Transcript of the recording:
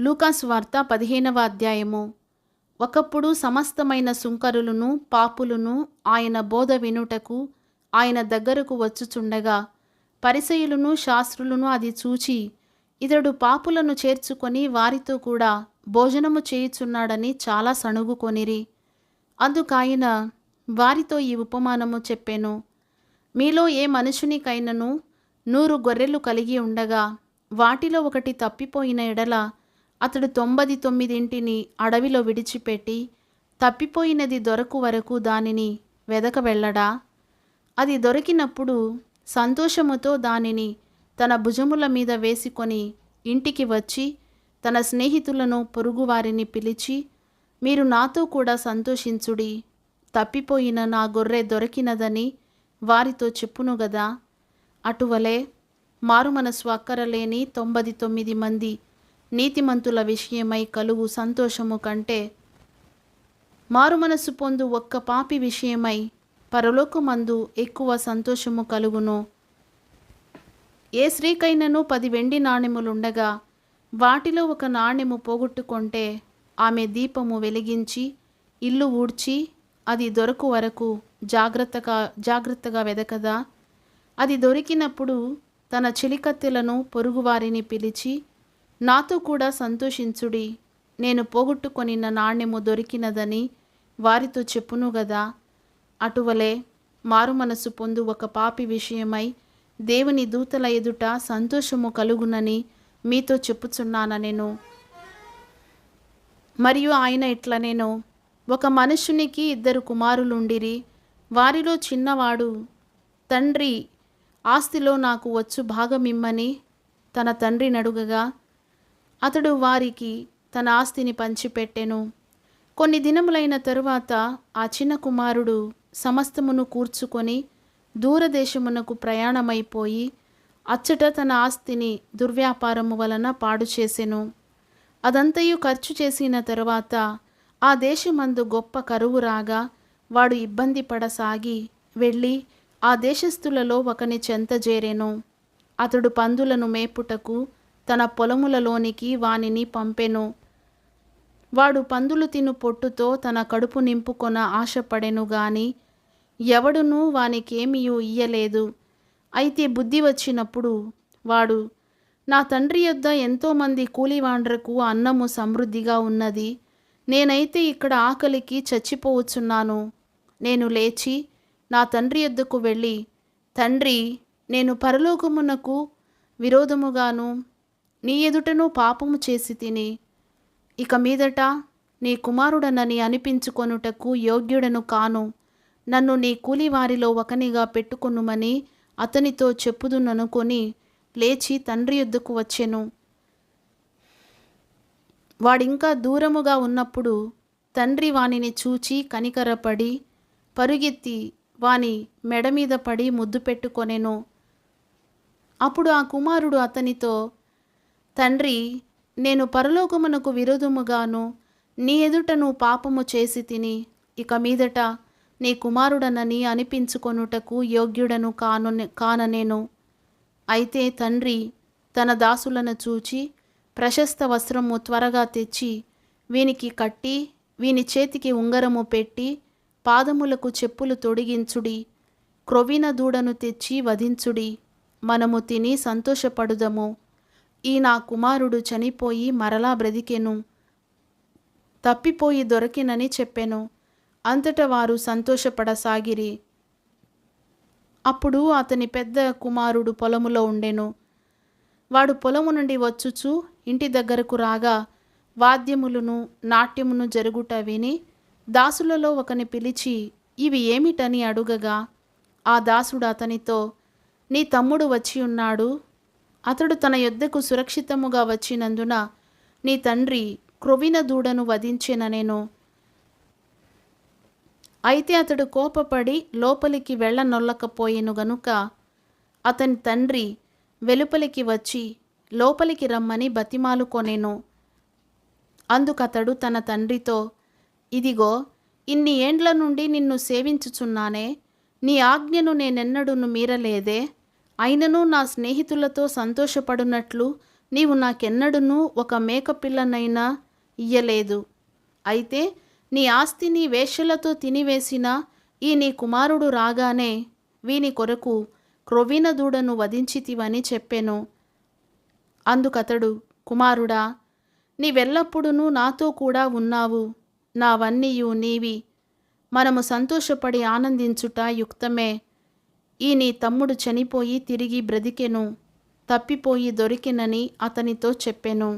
లూకాస్ వార్త పదిహేనవ అధ్యాయము. ఒకప్పుడు సమస్తమైన సుంకరులను పాపులను ఆయన బోధ వినుటకు ఆయన దగ్గరకు వచ్చుచుండగా పరిసయులను శాస్త్రులను అది చూచి ఇతడు పాపులను చేర్చుకొని వారితో కూడా భోజనము చేయుచున్నాడని చాలా సణుగుకొనిరి. అందుకాయన వారితో ఈ ఉపమానము చెప్పాను. మీలో ఏ మనుషునికైనను నూరు గొర్రెలు కలిగి ఉండగా వాటిలో ఒకటి తప్పిపోయిన ఎడల అతడు తొంభది తొమ్మిదింటిని అడవిలో విడిచిపెట్టి తప్పిపోయినది దొరకు వరకు దానిని వెదక వెళ్ళడా? అది దొరికినప్పుడు సంతోషముతో దానిని తన భుజముల మీద వేసుకొని ఇంటికి వచ్చి తన స్నేహితులను పొరుగువారిని పిలిచి మీరు నాతో కూడా సంతోషించుడి తప్పిపోయిన నా గొర్రె దొరికినదని వారితో చెప్పును గదా? అటువలే మారుమనసు అక్కరలేని తొంభది తొమ్మిది మంది నీతిమంతుల విషయమై కలుగు సంతోషము కంటే మారుమనస్సు పొందు ఒక్క పాపి విషయమై పరలోకమందు ఎక్కువ సంతోషము కలుగును. ఏ స్త్రీకైనను పది వెండి నాణెములుండగా వాటిలో ఒక నాణెము పోగొట్టుకుంటే ఆమె దీపము వెలిగించి ఇల్లు ఊడ్చి అది దొరకు వరకు జాగ్రత్తగా జాగ్రత్తగా వెదకదా? అది దొరికినప్పుడు తన చిలికత్తెలను పొరుగువారిని పిలిచి నాతో కూడా సంతోషించుడి. నేను పోగొట్టుకొనిన నాణ్యము దొరికినదని వారితో చెప్పును గదా. అటువలే మారుమనసు పొందు ఒక పాపి విషయమై దేవుని దూతల ఎదుట సంతోషము కలుగునని మీతో చెప్పుచున్నాన నేను మరియు ఆయన ఇట్లా నేను? ఒక మనుషునికి ఇద్దరు కుమారులుండిరి. వారిలో చిన్నవాడు తండ్రి ఆస్తిలో నాకు వచ్చు భాగమిమ్మని తన తండ్రి నడుగగా అతడు వారికి తన ఆస్తిని పంచిపెట్టెను. కొన్ని దినములైన తరువాత ఆ చిన్న కుమారుడు సమస్తమును కూర్చుకొని దూరదేశమునకు ప్రయాణమైపోయి అచ్చట తన ఆస్తిని దుర్వ్యాపారము వలన పాడు చేసెను. అదంతయు ఖర్చు చేసిన తరువాత ఆ దేశమందు గొప్ప కరువు రాగా వాడు ఇబ్బంది పడసాగి వెళ్ళి ఆ దేశస్థులలో ఒకని చెంత చేరెను అతడు పందులను మేపుటకు తన పొలములలోనికి వానిని పంపెను. వాడు పందులు తిను పొట్టుతో తన కడుపు నింపుకొన ఆశపడెను గాని ఎవడునూ వానికేమియూ ఇయ్యలేదు. అయితే బుద్ధి వచ్చినప్పుడు వాడు నా తండ్రి యొద్ద ఎంతోమంది కూలివాండ్రకు అన్నము సమృద్ధిగా ఉన్నది. నేనైతే ఇక్కడ ఆకలికి చచ్చిపోవచ్చున్నాను. నేను లేచి నా తండ్రి యొద్దకు వెళ్ళి తండ్రి నేను పరలోకమునకు విరోధముగాను నీ ఎదుటను పాపము చేసి తిని ఇక మీదట నీ కుమారుడనని అనిపించుకొనుటకు యోగ్యుడను కాను. నన్ను నీ కూలివారిలో ఒకనిగా పెట్టుకొనుమని అతనితో చెప్పుదుననుకొని లేచి తండ్రి యుద్ధకు వచ్చెను. వాడింకా దూరముగా ఉన్నప్పుడు తండ్రి వానిని చూచి కనికరపడి పరుగెత్తి వాని మెడ మీద పడి ముద్దు పెట్టుకొనెను. అప్పుడు ఆ కుమారుడు అతనితో తండ్రి నేను పరలోకమునకు విరోధముగాను నీ ఎదుటను పాపము చేసి తిని ఇక మీదట నీ కుమారుడనని అనిపించుకొనుటకు యోగ్యుడను కాను కాననేను. అయితే తండ్రి తన దాసులను చూచి ప్రశస్త వస్త్రము త్వరగా తెచ్చి వీనికి కట్టి వీని చేతికి ఉంగరము పెట్టి పాదములకు చెప్పులు తొడిగించుడి క్రొవిన దూడను తెచ్చి వధించుడి. మనము తిని సంతోషపడుదము. ఈ నా కుమారుడు చనిపోయి మరలా బ్రతికెను. తప్పిపోయి దొరికినని చెప్పెను. అంతటా వారు సంతోషపడసాగిరి. అప్పుడు అతని పెద్ద కుమారుడు పొలములో ఉండెను. వాడు పొలము నుండి వచ్చుచు ఇంటి దగ్గరకు రాగా వాద్యములను నాట్యమును జరుగుట విని దాసులలో ఒకని పిలిచి ఇవి ఏమిటని అడుగగా? ఆ దాసుడు అతనితో నీ తమ్ముడు వచ్చి ఉన్నాడు అతడు తన యొద్దకు సురక్షితముగా వచ్చినందున నీ తండ్రి క్రొవిన దూడను వధించెననేను అయితే అతడు కోపపడి లోపలికి వెళ్ళనొల్లకపోయేను గనుక అతని తండ్రి వెలుపలికి వచ్చి లోపలికి రమ్మని బతిమాలుకొనేను. అందుకతడు తన తండ్రితో ఇదిగో ఇన్ని ఏండ్ల నుండి నిన్ను సేవించుచున్నానే నీ ఆజ్ఞను నేనెన్నడూను మీరలేదే? అయినను నా స్నేహితులతో సంతోషపడునట్లు నీవు నాకెన్నడునూ ఒక మేకపిల్లనైనా ఇయ్యలేదు. అయితే నీ ఆస్తిని వేషలతో తినివేసిన ఈ నీ కుమారుడు రాగానే వీని కొరకు క్రొవ్విన దూడను వధించితివని చెప్పెను. అందుకతడు కుమారుడా నీవెల్లప్పుడూ నాతో కూడా ఉన్నావు. నావన్నీయు నీవి. మనము సంతోషపడి ఆనందించుట యుక్తమే. ఈ నీ తమ్ముడు చనిపోయి తిరిగి బ్రతికెను. తప్పిపోయి దొరికెనని అతనితో చెప్పెను.